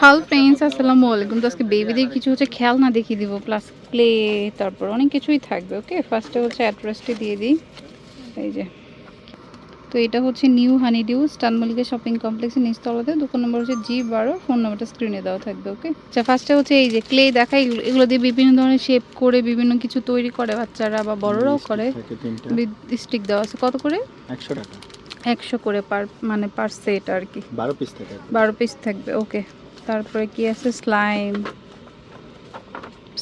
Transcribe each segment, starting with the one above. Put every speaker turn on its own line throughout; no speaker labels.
হাল ফ্রেন্ডস আসসালামু আলাইকুম। তো আজকে বেবিদের কিছু হচ্ছে খেলনা দেখিয়ে দিব প্লাস প্লে তারপর অনেক কিছুই থাকবে ওকে ফার্স্টে হচ্ছে অ্যাড্রেসটি দিয়ে দিই। এই যে। তো এটা হচ্ছে নিউ হানি হানিডিউ স্টানমলিকা শপিং কমপ্লেক্সের নিচতলাতে। দোকান নম্বর হচ্ছে জি বারো ফোন নাম্বারটা স্ক্রিনে দেওয়া থাকবে ওকে আচ্ছা ফার্স্টে হচ্ছে এই যে ক্লে দেখা এগুলো দিয়ে বিভিন্ন ধরনের শেপ করে বিভিন্ন কিছু তৈরি করে বাচ্চারা বা বড়রাও করে। স্টিক দেওয়া আছে। কত করে?
একশো টাকা।
একশো করে পার মানে পার সেট আর কি।
বারো পিস থাকে।
বারো পিস থাকবে ওকে তারপরে কি আছে? স্লাইম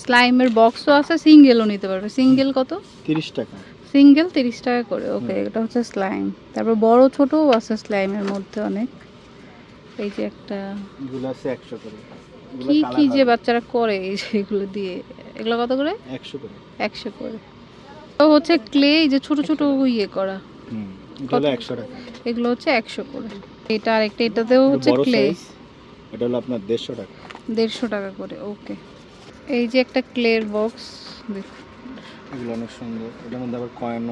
স্লাইমের বক্সও আছে সিঙ্গেলও নিতে পারবে। সিঙ্গেল কত?
তিরিশ টাকা।
সিঙ্গেল তিরিশ টাকা করে ওকে এটা হচ্ছে স্লাইম তারপর বড় ছোটও আছে স্লাইমের মধ্যে অনেক। এই যে একটা
একশো করে।
কি কি যে বাচ্চারা করে এই যে এগুলো দিয়ে। এগুলো কত করে?
একশো করে।
একশো করে। তো হচ্ছে ক্লে এই যে ছোট ছোট ইয়ে করা।
একশো টাকা।
এগুলো হচ্ছে একশো করে। এটা আরেকটা এটাতেও হচ্ছে ক্লে
এটা হলো আপনার দেড়শো টাকা।
দেড়শো টাকা করে ওকে এই যে একটা ক্লের বক্স
এগুলো অনেক সুন্দর। এটার মধ্যে আবার কয়েন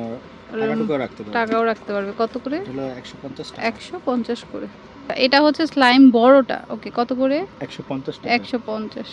টাকাটুকু রাখতে পারবে।
টাকাও রাখতে পারবে। কত করে?
একশো পঞ্চাশ টাকা।
একশো পঞ্চাশ করে। এটা হচ্ছে স্লাইম বড়টা ওকে কত করে?
একশো পঞ্চাশ টাকা।
একশো পঞ্চাশ।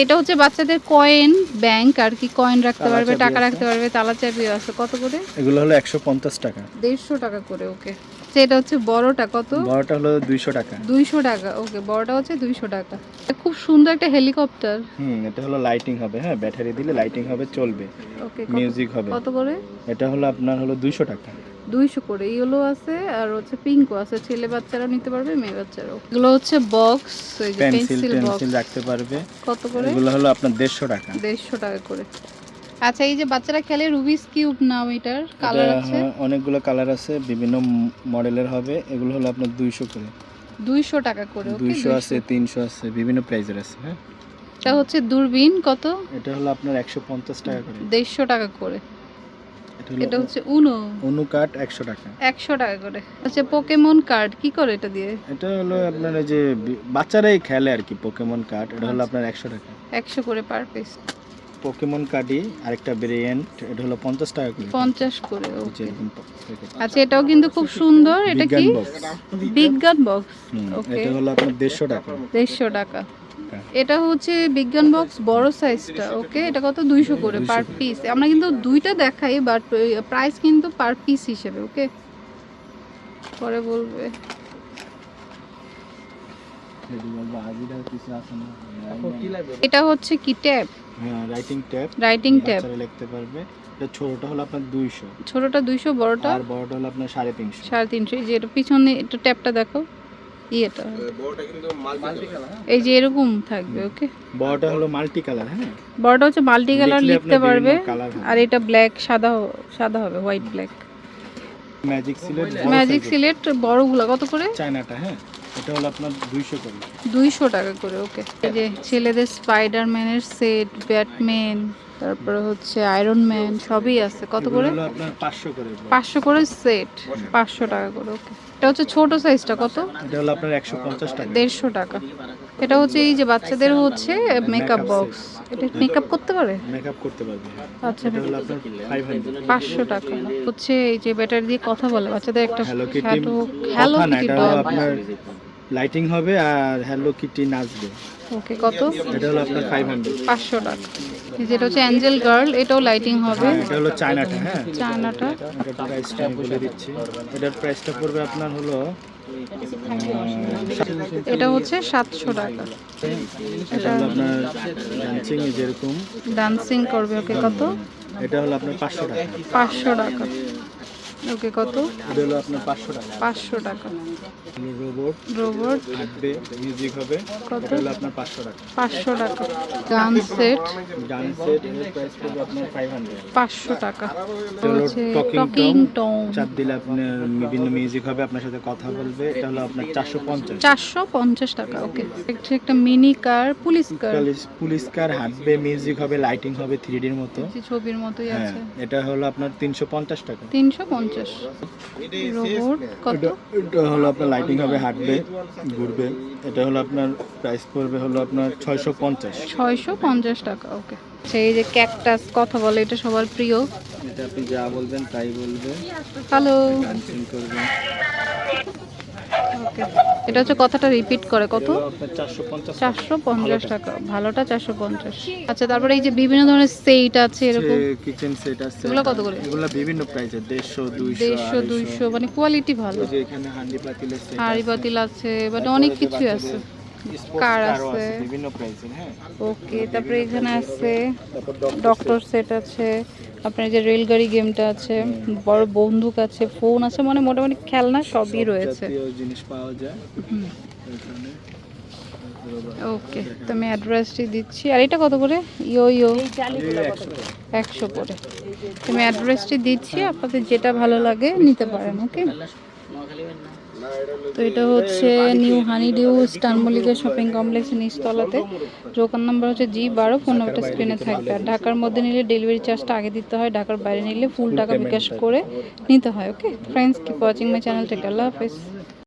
এটা হচ্ছে বাচ্চাদের কয়েন ব্যাংক আর কি কয়েন রাখতে পারবে টাকা রাখতে পারবে তালা চাবি আছে। কত করে?
এগুলো হলো একশো পঞ্চাশ টাকা।
দেড়শো টাকা করে ওকে এটা হচ্ছে বড়টা কত?
বড়টা হলো দুইশো টাকা।
দুইশো টাকা ওকে বড়টা হচ্ছে দুইশো টাকা। খুব সুন্দর একটা হেলিকপ্টার।
হুম এটা হলো লাইটিং হবে হ্যাঁ ব্যাটারি দিলে লাইটিং হবে চলবে।
ওকে
মিউজিক হবে।
কত করে?
এটা হলো আপনার হলো দুইশো টাকা।
দুইশো করে ইয়েলো আছে আর হচ্ছে পিঙ্কও আছে ছেলে বাচ্চারাও নিতে পারবে মেয়ে বাচ্চারাও। এগুলো হচ্ছে বক্স
পেন্সিল
পেন্সিল
রাখতে পারবে।
কত করে?
এগুলো হলো আপনার দেড়শো টাকা।
দেড়শো টাকা করে। আচ্ছা এই যে বাচ্চারা খেলে রুবিস কিউব নাও এটার কালার আছে?
হ্যাঁ, অনেকগুলো কালার আছে বিভিন্ন মডেলের হবে। এগুলো হলো আপনার দুইশো করে।
দুইশো টাকা করে ওকে
দুইশো আছে তিনশো আছে বিভিন্ন প্রাইজের আছে হ্যাঁ।
এটা হচ্ছে দূরবীন কত?
এটা হলো আপনার একশো পঞ্চাশ টাকা করে।
দেড়শো টাকা করে।
এটা
হচ্ছে উনো
অনু কাঠ একশো টাকা।
একশো টাকা করে। হচ্ছে পোকেমন কার্ড কি করে এটা দিয়ে?
এটা হলো আপনার যে বাচ্চারাই খেলে আর কি পোকেমন কার্ড এটা হলো আপনার একশো টাকা।
একশো করে পার পিস
পোকেমন কার্ডই আরেকটা ভেরিয়েন্ট এটা হলো পঞ্চাশ টাকা করে।
পঞ্চাশ করে ওকে আচ্ছা এটাও কিন্তু খুব সুন্দর এটা কি?
বিজ্ঞান।
বক্স ওকে
এটা হলো আপনার দেড়শো টাকা।
দেড়শো টাকা। এটা হচ্ছে বিজ্ঞান বক্স বড় সাইজটা ওকে এটা কত? দুইশো করে পার পিস আমরা কিন্তু দুইটা দেখাই বাট প্রাইস কিন্তু পার পিস হিসেবে ওকে পরে বলবে। এটা হচ্ছে কি ট্যাব
হ্যাঁ রাইটিং ট্যাব
রাইটিং ট্যাব
বাচ্চারা লিখতে পারবে। এটা ছোটটা হলো আপনার দুইশো।
ছোটটা দুইশো বড়টা?
আর বড়টা হলো আপনার সাড়ে তিনশো।
সাড়ে তিনশো। এই যে এটা পিছনে একটু ট্যাবটা দেখো। ইয়েটা। এই যে এরকম থাকবে ওকে
বড়টা হলো মাল্টি কালার হ্যাঁ।
বড়টা হচ্ছে মাল্টি কালার লিখতে পারবে। আর এটা ব্ল্যাক সাদা সাদা হবে white black
magic slate
magic slate বড়গুলো কত করে?
চায়নাটা হ্যাঁ। এটা হলো আপনার দুইশো করে।
দুইশো টাকা করে ওকে এই যে ছেলেদের স্পাইডারম্যানের সেট ব্যাটম্যান তারপরে হচ্ছে আয়রন ম্যান সবই আছে। কত করে?
পাঁচশো করে।
সেট পাঁচশো টাকা করে ওকে এটা হচ্ছে ছোট সাইজটা কত?
এটা হলো আপনার একশো পঞ্চাশ টাকা।
দেড়শো টাকা। এটা হচ্ছে এই যে বাচ্চাদের হচ্ছে মেকআপ বক্স এটা মেকআপ করতে পারে?
মেকআপ করতে পারবে।
আচ্ছা পাঁচশো টাকা। হচ্ছে এই যে ব্যাটারি দিয়ে কথা বলে বাচ্চাদের একটা
hello kitty
hello kitty
lighting হবে আর হ্যালো কিটি নাচবে।
ওকে কত?
এটা হলো আপনার ফাইভ হান্ড্রেড
পাঁচশো টাকা। এই যেটা হচ্ছে অ্যাঞ্জেল গার্ল এটাও লাইটিং হবে।
এটা হলো চায়নাটা হ্যাঁ।
চায়নাটা
এটার প্রাইসটা বলে দিচ্ছি। এটার প্রাইসটা পড়বে আপনার হলো
এটা হচ্ছে সাতশো টাকা।
এটা হলো আপনার ডান্সিং যেরকম।
ডান্সিং করবে ওকে কত?
এটা হলো আপনার পাঁচশো টাকা।
পাঁচশো টাকা। ওকে কত?
হলো আপনার পাঁচশো টাকা।
পাঁচশো টাকা।
Robot
robot.
হাঁটবে মিউজিক হবে।
কত?
হলো আপনার পাঁচশো টাকা।
পাঁচশো টাকা। গান সেট?
গান সেট এর প্রাইস পড়বে আপনার ফাইভ হান্ড্রেড
পাঁচশো টাকা। টকিং। টম
চাপ দিলে আপনার বিভিন্ন মিউজিক হবে আপনার সাথে কথা বলবে। এটা হলো আপনার চারশো পঞ্চাশ।
চারশো পঞ্চাশ টাকা ওকে। একটা একটা mini car police car
police car হাঁটবে মিউজিক হবে লাইটিং হবে থ্রি ডির মতো।
ছবির মতোই
হ্যাঁ
আছে।
এটা হলো আপনার তিনশো পঞ্চাশ টাকা।
তিনশো পঞ্চাশ পঞ্চাশ। রোবট কত?
এটা হলো আপনার লাইটিং হবে হাঁটবে ঘুরবে। এটা হলো আপনার প্রাইস পড়বে হলো আপনার ছয়শো পঞ্চাশ।
ছয়শো পঞ্চাশ টাকা ওকে সেই যে ক্যাকটাস কথা বলে এটা সবার প্রিয়।
এটা আপনি যা বলবেন তাই বলবে
হ্যালো এটা হচ্ছে কথাটা রিপিট করে কত?
চারশো পঞ্চাশ
টাকা। ভালোটা। চারশো পঞ্চাশ। আচ্ছা তারপরে এই যে বিভিন্ন ধরনের সেট আছে এরকম?
কিচেন সেট আছে।
এগুলো কত করে?
এগুলো বিভিন্ন প্রাইসে দেড়শো দুইশো
দেড়শো দুইশো মানে কোয়ালিটি ভালো। হাঁড়ি
আছে।
পাতিল আছে মানে অনেক
কিছু
কিছুই আছে। কার আছে।
বিভিন্ন প্রাইসের হ্যাঁ।
ওকে তারপরে এখানে আছে ডক্টর সেট আছে আপনার যে রেলগাড়ি গেমটা আছে বড় বন্দুক আছে ফোন আছে মানে মোটামুটি খেলনা সবই রয়েছে।
জিনিস পাওয়া যায়।
ওকে তো আমি অ্যাড্রেসটি দিচ্ছি। আর এটা কত করে? ইয়ো ইয়ো।
এই একশো
করে। তো আমি অ্যাড্রেসটি দিচ্ছি আপনাদের যেটা ভালো লাগে নিতে পারেন ওকে তো এটা হচ্ছে new honeydew star Mallika shopping complex নিচতলাতে। দোকান নাম্বার হচ্ছে জি বারো ফোন নাম্বারটা স্ক্রিনে থাকবে। ঢাকার মধ্যে নিলে ডেলিভারি চার্জটা আগে দিতে হয়, ঢাকার বাইরে নিলে ফুল টাকা বিকাশ করে নিতে হয় okay friends keep watching my channel take আল্লাহ হাফেজ।